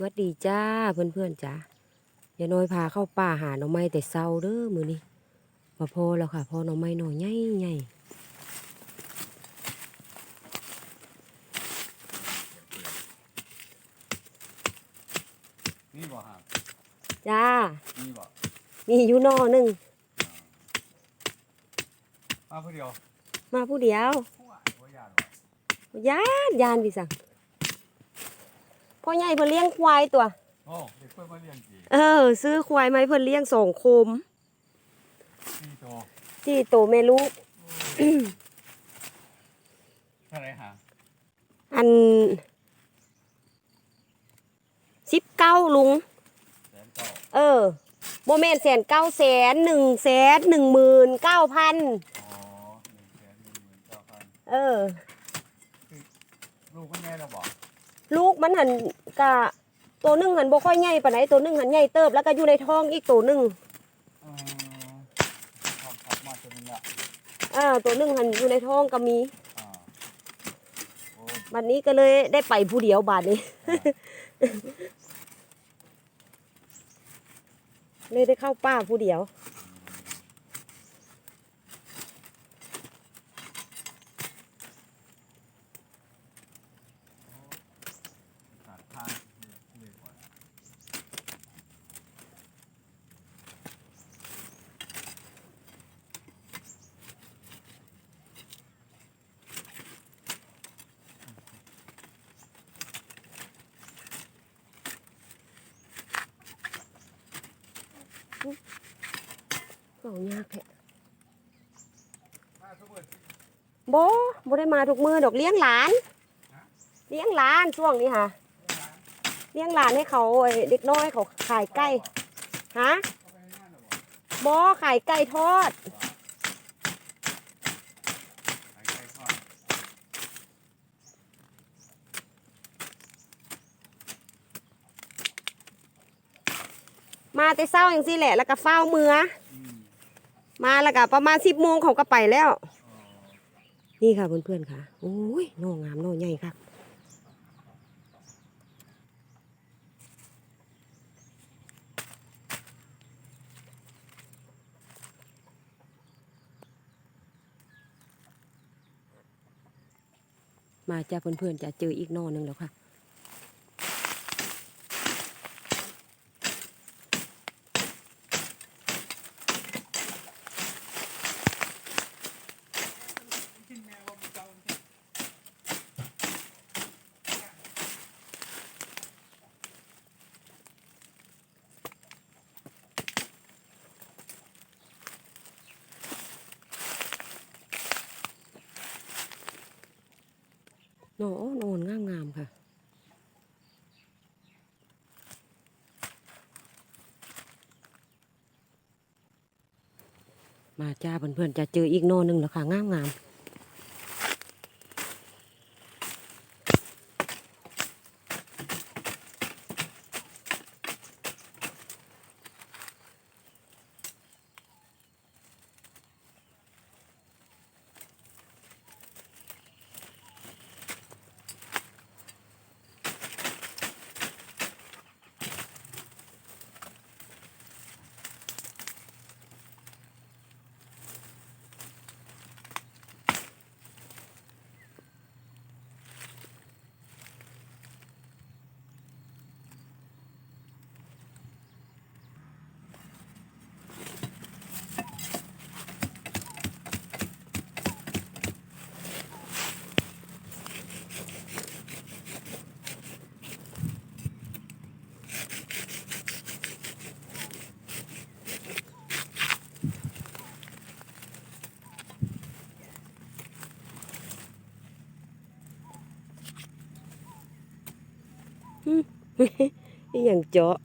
สวัสดีจ้าเพื่อนๆจ้าอย่าน้อยพาเข้าป่าหาหน่อไม้แต่เศร้าเด้อมือนี้มาพอแล้วค่ะพอหน่อไม้หน่อใหญ่ใหญ่นี่บ่ฮะจ้านี่บ่มีอยู่หนอหนึ่งมาผู้เดียว มาผู้เดียวว่าว่ายานบ่ยานยานพี่สั่ง พ่อใหญ่เพิ่นเลี้ยงควายตัว โอ้เด็กเพิ่นมาเรียนกี่เออ ซื้อควายมาให้เพิ่นเลี้ยงสองโคมสี่โตที่โตแม่ลูก เท่าไหรฮะอันสิบเก้าลุง แสนเก้าเออโมเมนแสนเก้าแสนหนึ่งแสนหนึ่งหมื่นเก้าพันอ๋อหนึ่งแสนหนึ่งหมื่นเก้าพันเออ ลูกมันแม่เราบอก ลูกมันหันกะตัวหนึ่งหันบ่ค่อยใหญ่ปานไหนตัวหนึ่งหันใหญ่เติบแล้วก็อยู่ในท้องอีกตัวหนึ่งออทำทับมาจนนึงละอ่าตัวหนึ่งหันอยู่ในท้องก็มีอ่าโอ้บัดนี้ก็เลยได้ไปผู้เดียวบาดนี้ เลยได้เข้าป่าผู้เดียว ตัดทางเลยก่อน เอายากแท้มาทุกคนบ่บ่ได้มาทุกมือดอกเลี้ยงหลาน เลี้ยงหลานช่วงนี้ค่ะ เลี้ยงหลานให้เขาเด็กน้อยเขาขายไก่ฮะเข้าไปในงานหรอบ่บ่ขายไก่ทอดมาแต่เช้าอย่างสิแหละ แล้วก็เฝ้ามือ มาแล้วก็ประมาณสิบโมงเขาก็ไปแล้ว นี่ค่ะเพื่อนๆค่ะโอ้ยโน่งามโน่ใหญ่ค่ะมาจ้าเพื่อนๆจะเจออีกน่หนึ่งแล้วค่ะ โน่โน่นงามงามค่ะ มาจ้าเพื่อนๆจะเจออีกโน่หนึ่งแล้วค่ะงามงาม อย่างเจาะ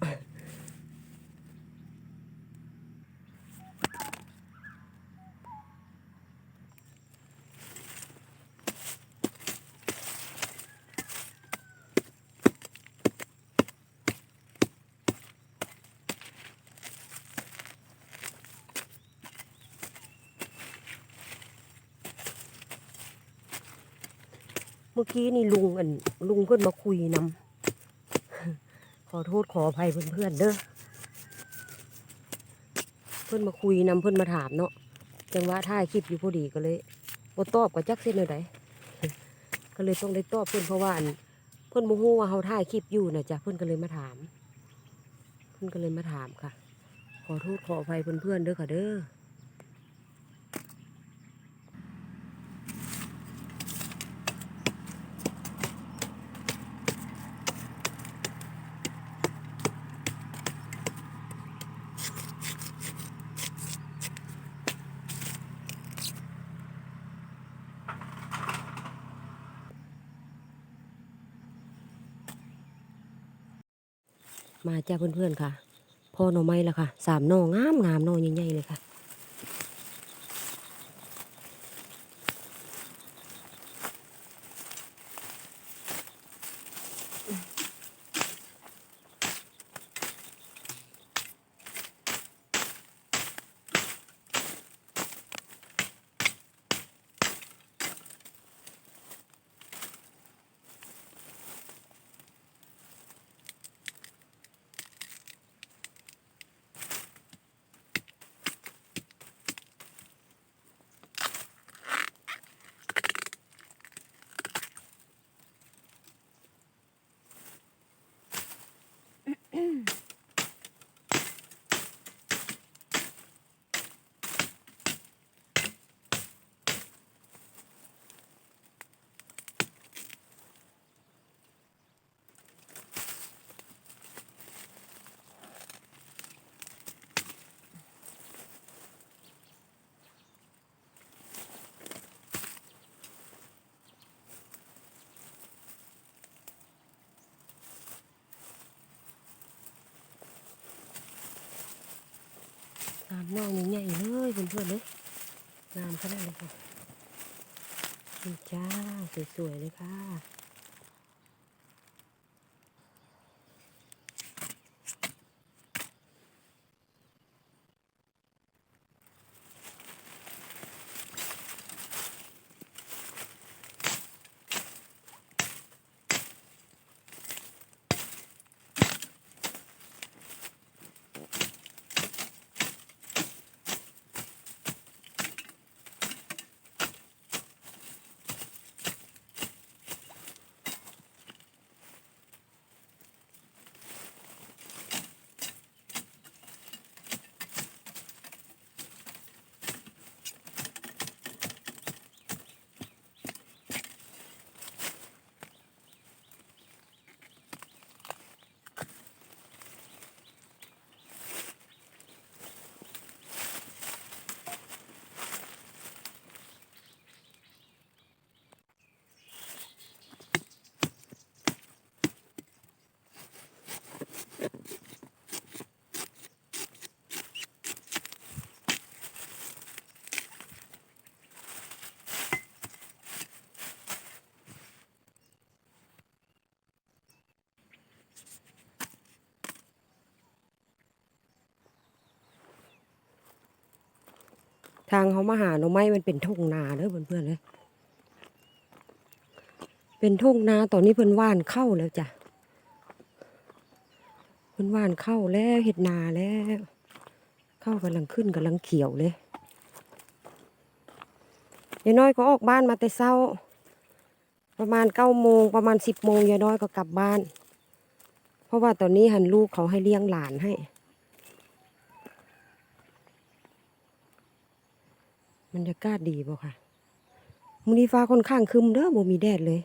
เมื่อกี้นี่ลุงอันลุงเพิ่นมาคุยนำ ขอโทษขออภัยเพื่อนๆเด้อเพื่อนมาคุยนำเพื่อนมาถามเนาะจังว่าถ่ายคลิปอยู่พอดีก็เลยบ่ตอบกับจักเส้นใดก็เลยต้องได้ตอบเพื่อนเพราะว่าเพื่อนบ่ฮู้ว่าเฮาถ่ายคลิปอยู่นะจ๊ะเพื่อนก็เลยมาถาม เพื่อนก็เลยมาถามค่ะ ขอโทษขออภัยเพื่อนๆเด้อค่ะเด้อ มาจ้าเพื่อนๆค่ะพ่อหน่อไม้ละค่ะสามหน่องามงามหน่อใหญ่ๆเลยค่ะามหน่อใหญ่ๆเลยเพื่อนๆเลยงามขนาดเลยค่ะจ้าสวยๆเลยค่ะ ทางเขามาหาหน่อไม้มันเป็นทุ่งนาเด้อเพื่อนๆเลยเป็นทุ่งนาตอนนี้เพิ่นว่านเข้าแล้วจ้ะเพิ่นว่านเข้าแล้วเห็ดนาแล้ว เข้ากำลังขึ้นกำลังเขียวเลยยายน้อยก็ออกบ้านมาแต่เช้า ประมาณเก้าโมงประมาณสิบโมงยายน้อยก็กลับบ้าน เพราะว่าตอนนี้หันลูกเขาให้เลี้ยงหลานให้ บรรยากาศดีบ่ค่ะมื้อนี้ฟ้าค่อนข้างคึมเด้อบ่มีแดดเลย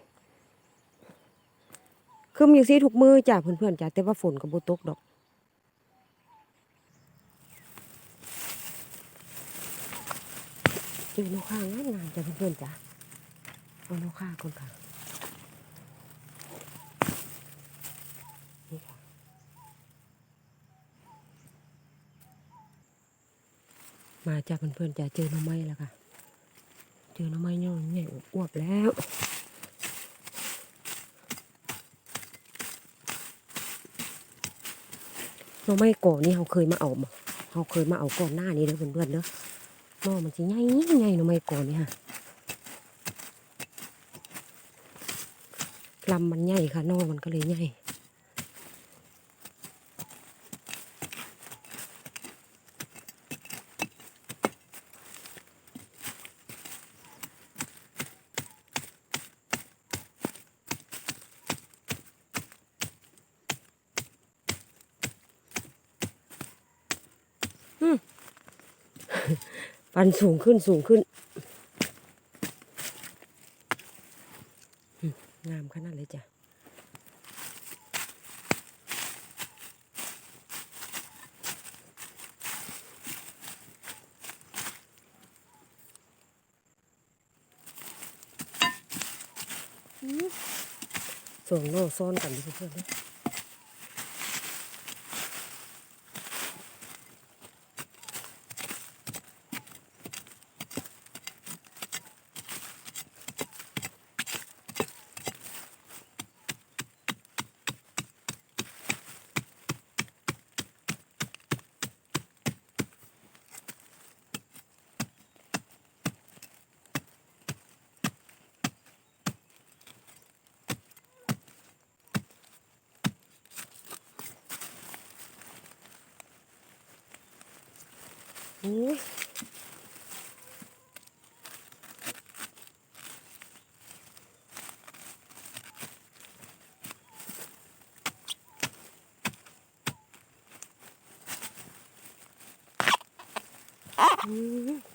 คึมอย่างซี่ทุกมือจ้ะเพื่อนๆจ้ะแต่ว่าฝนก็บ่ตกดอกเจอนกข้างงามๆจ้ะเพื่อนๆจ้ะเอานกข้าก่อนค่ะนี่ค่ะ มาจ้ะเพื่อนๆจะเจอหน่อไม้แล้วค่ะ เจอหน่อไม้ย่อยใหญ่อวบแล้วหน่อไม้ก่อนนี่เราเคยมาเอาเราเคยมาเอาก่อนหน้านี้เด้อเพื่อนๆเด้อหน่อมันสิใหญ่ใหญ่หน่อไม้ก่อนนี่ค่ะลำมันใหญ่ค่ะหน่อมันก็เลยใหญ่ ปันสูงขึ้นสูงขึ้น งามขนาดเลยจ้ะส่วนโน่ซ่อนกันดิเพื่อนๆ อ้ย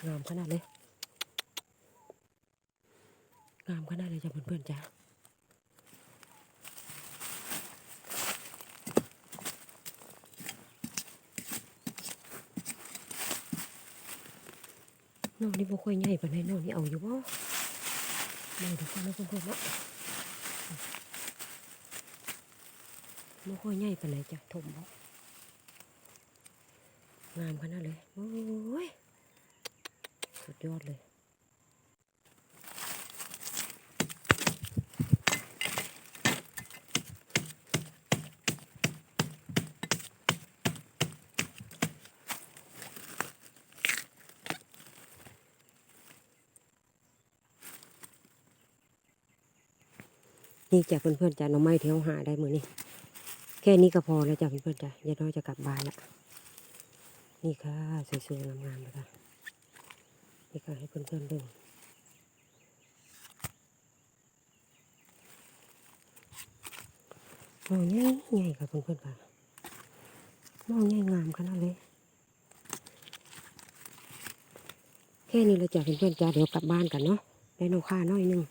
งามขนาดเลย งามขนาดเลยจ้ะเพื่อนๆจ้ะ น้องนี่บ่ค่อยใหญ่ปานใดน้องนี่เอาอยู่บ่ไม่ดูกันนะเพื่อนๆเนาะบ่ค่อยใหญ่ปานใดจ้ะถมบ่งามขนาดเลยโอ้ยสุดยอดเลย นี่จ้ะเพื่อนๆจ้ะน้องไม้เที่เขาหาได้มือนี่แค่นี้ก็พอแล้วจ้ะเพื่อนๆจ้ะยายน้อยจะกลับบ้านละนี่ค่ะสวยๆงามๆเลยค่ะนี่ค่ะให้เพื่อนๆดูมองใหญ่ใหญ่ค่ะเพื่อนๆค่ะมองใหญ่งามขนาดเลยแค่นี้เราจะเพื่อนๆจ้ะเดี๋ยวกลับบ้านกันเนาะได้น้องค่าน้อยนึง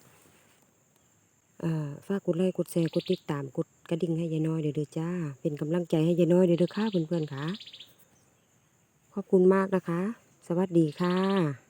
ฝากกดไลค์กดแชร์กดติดตามกดกระดิ่งให้ยายน้อยเดี๋ยวเด้อจ้า เป็นกำลังใจให้ยายน้อยเดี๋ยวเด้อค่ะเพื่อนๆค่ะ ขอบคุณมากนะคะ สวัสดีค่ะ